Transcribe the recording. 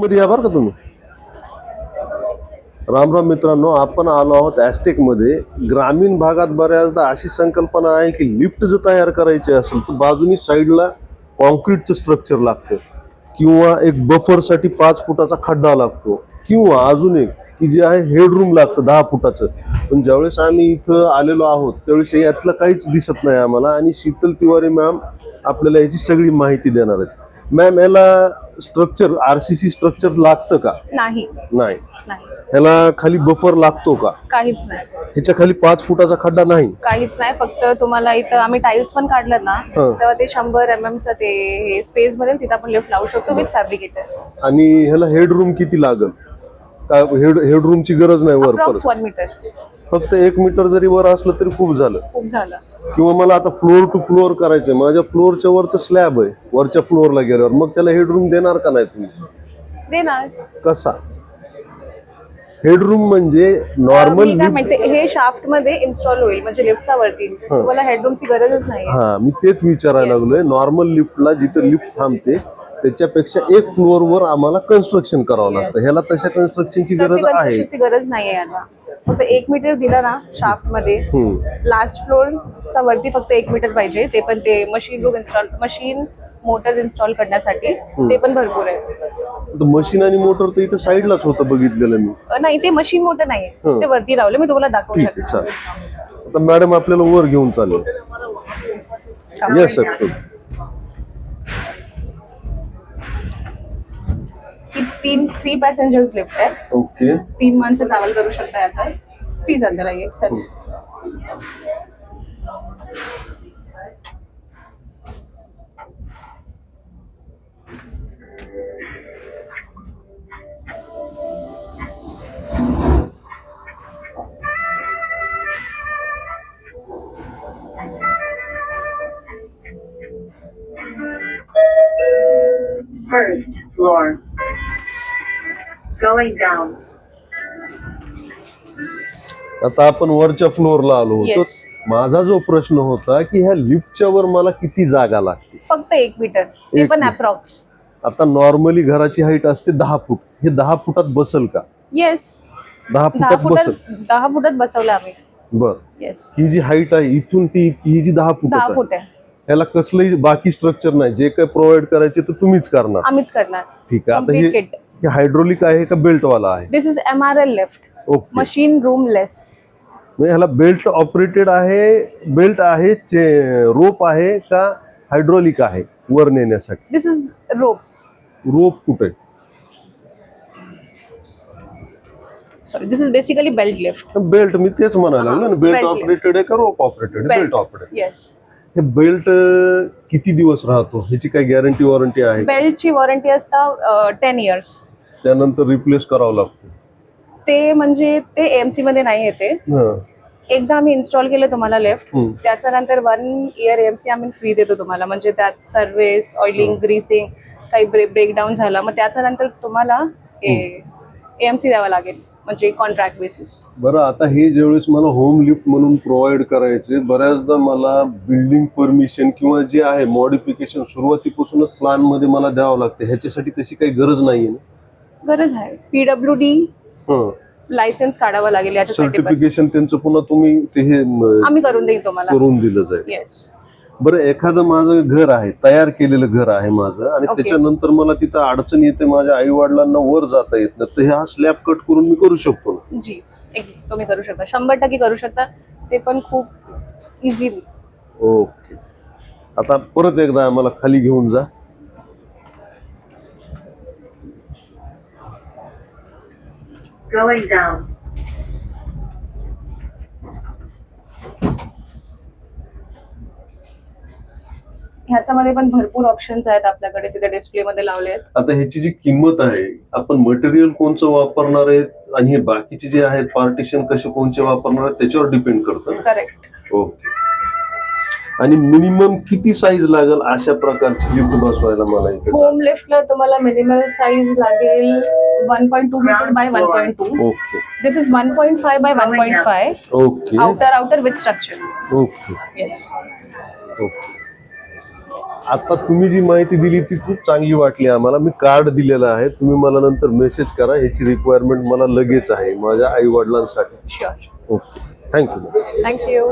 मध्ये या बरं का तुम्ही? राम राम मित्रांनो आपण आलो आहोत ॲस्टेकमध्ये ग्रामीण भागात बऱ्याचदा अशी संकल्पना आहे की लिफ्ट जर तयार करायची असेल तर बाजूनी साईडला कॉन्क्रीटचं स्ट्रक्चर लागतं. किंवा एक बफरसाठी पाच फुटाचा खड्डा लागतो. किंवा अजून एक की जे आहे हेडरूम लागतं दहा फुटाचं. पण ज्यावेळेस आम्ही इथं आलेलो आहोत त्यावेळेस यातलं काहीच दिसत नाही आम्हाला. आणि शीतल तिवारी मॅम आपल्याला याची सगळी माहिती देणार आहेत. मॅम याला स्ट्रक्चर आरसीसी स्ट्रक्चर लागतं का? नाही. नाही. नाही. ह्याला खाली बफर लागतो का? काहीच नाही. ह्याच्या खाली पाच फुटाचा खड्डा नाही. काहीच नाही. फक्त तुम्हाला इथं आम्ही टाईल्स पण काढलं ना हं. तेव्हा ते शंभर एम च ते हे स्पेस मध्ये तिथं आपण लिफ्ट लावू शकतो विथ फॅब्रिकेटर आणि ह्याला हेडरूम किती लागल? हेड हेडरूमची गरज नाही वर परत. वन मीटर फक्त एक मीटर जरी वर असलं तरी खूप झालं. खूप झालं. किंवा मला आता फ्लोअर टू फ्लोअर करायचंय. माझ्या फ्लोअरच्या वर तर स्लॅब आहे. वरच्या फ्लोअरला गेल्यावर. मग त्याला हेडरूम देणार का नाही तुम्ही? देणार. कसा? हेडरूम म्हणजे नॉर्मल मी काय म्हणते हे शाफ्टमध्ये इन्स्टॉल होईल. म्हणजे लिफ्टचा वरती. तुम्हाला हेडरूमची गरजच नाही हा मी तेच विचारायला Yes. लागलोय. नॉर्मल लिफ्टला जिथे लिफ्ट थांबते त्याच्यापेक्षा एक फ्लोअर वर आम्हाला कन्स्ट्रक्शन करावं लागतं. ह्याला तशा कन्स्ट्रक्शनची गरज आहे. कन्स्ट्रक्शनची गरज नाहीये याला. फक्त एक मीटर दिलं ना शाफ्टमध्ये हम्म. लास्ट फ्लोअरचा वरती फक्त एक मीटर पाहिजे. ते पण ते machine room install machine motor install करण्यासाठी ते पण भरपूर आहे. मशीन आणि मोटर तर इथं साईडलाच होतं बघितलेलं मी. अ, नाही ते मशीन मोटर नाहीये. हं. ते वरती लावले मी तुम्हाला दाखवू ठीक आहे शकते. चालेल. आता मॅडम आपल्याला वर घेऊन चालेल. येस अक्षुल तीन थ्री पॅसेंजर्स लिफ्ट आहे ओके तीन माणसं ट्रॅव्हल करू शकता याचा. प्लीज़ अंदर आइए sir First floor. Going down. आता आपण वरच्या फ्लोअरला आलो होतो. Yes. माझा जो प्रश्न होता की ह्या लिफ्टच्या वर मला किती जागा लागते फक्त एक मीटर ते एक पण मीटर. अप्रॉक्स आता नॉर्मली घराची हाईट असते दहा फूट. हे दहा फुटात बसल का? येस दहा दहा फुटात फुटात बसल. दहा फुटात बसवलं आम्ही. बर. येस ही जी हाईट आहे इथून ती ही जी दहा फुट दहा फुट आहे. ह्याला कसलंही बाकी स्ट्रक्चर नाही. जे काही प्रोव्हाइड करायचे ते तुम्हीच करणार. आम्हीच करणार. ठीक आहे. आता हे. हे हायड्रोलिक आहे का बेल्ट वाला आहे? This is M R L lift okay machine room less म्हणजे ह्याला बेल्ट ऑपरेटेड आहे बेल्ट आहे रोप आहे का हायड्रोलिक आहे वर नेण्यासाठी? दिस इज रोप रोप कुठे? Sorry this is basically belt lift belt मी तेच म्हणायला लागलो ना बेल्ट belt ऑपरेटेड आहे का rope operated belt operated yes हे बेल्ट किती दिवस राहतो? ह्याची काय गॅरंटी वॉरंटी आहे बेल्टची वॉरंटी असता टेन इयर्स त्यानंतर रिप्लेस करावं लागतं. ते म्हणजे ते एमसी मध्ये नाही येते. हं. एकदा आम्ही इन्स्टॉल केलं तुम्हाला लिफ्ट हम्म. त्याच्या नंतर वन इयर एमसी आम्ही फ्री देतो तुम्हाला. म्हणजे त्यात सर्व्हिस ऑइलिंग ग्रीसिंग काही ब्रेक ब्रेकडाऊन झालं. मग त्याच्या नंतर तुम्हाला एमसी द्यावा लागेल. म्हणजे कॉन्ट्रॅक्ट बेसिस बरं आता हे ज्यावेळेस मला होम लिफ्ट म्हणून प्रोव्हाइड करायचे बऱ्याचदा मला बिल्डिंग परमिशन किंवा जे आहे मॉडिफिकेशन सुरुवातीपासूनच प्लॅनमध्ये मला द्यावं लागते. ह्याच्यासाठी तशी काही गरज नाहीये ना? गरज आहे. पीडब्ल्यू डी लायसन्स काढावं लागेल याच्यासाठी पण. सर्टिफिकेशन त्यांचं पुन्हा तुम्ही ते हे म, आम्ही करून देईन तुम्हाला. करून दिलं जाईल. येस बरं एखादं माझं घर आहे तयार केलेलं घर आहे माझं आणि. त्याच्यानंतर मला तिथं अडचण येते माझ्या आई वडिलांना वर जाता येत नाही तर हा स्लॅब कट करून मी करू शकतो ना? जी एक्झॅक्ट तुम्ही करू शकता. शंभर टक्के करू शकता. ते पण खूप इझिली ओके आता परत एकदा आम्हाला खाली घेऊन जा. Going down. ह्याच्यामध्ये पण भरपूर ऑप्शन्स आहेत आपल्याकडे तिथे डिस्प्ले मध्ये लावले आहेत. आता ह्याची जी किंमत आहे आपण मटेरियल कोणचं वापरणार आहेत आणि हे बाकीचे जे आहेत पार्टिशन कसे कोणचे वापरणार आहेत त्याच्यावर डिपेंड करतं करेक्ट ओके आणि मिनिमम किती साईज लागेल अशा प्रकारची लिफ्ट बसवायला मला इकडे? होम लिफ्टला तुम्हाला मिनिमल साईज लागेल one point two metre by one point two okay this is one point five by one point five okay outer outer with structure okay yes okay आता तुम्ही जी माहिती दिली ती खूप चांगली वाटली आम्हाला. मी कार्ड दिलेलं आहे. तुम्ही मला नंतर मेसेज करा. ह्याची रिक्वायरमेंट मला लगेच आहे माझ्या आई वडिलांसाठी okay thank you thank you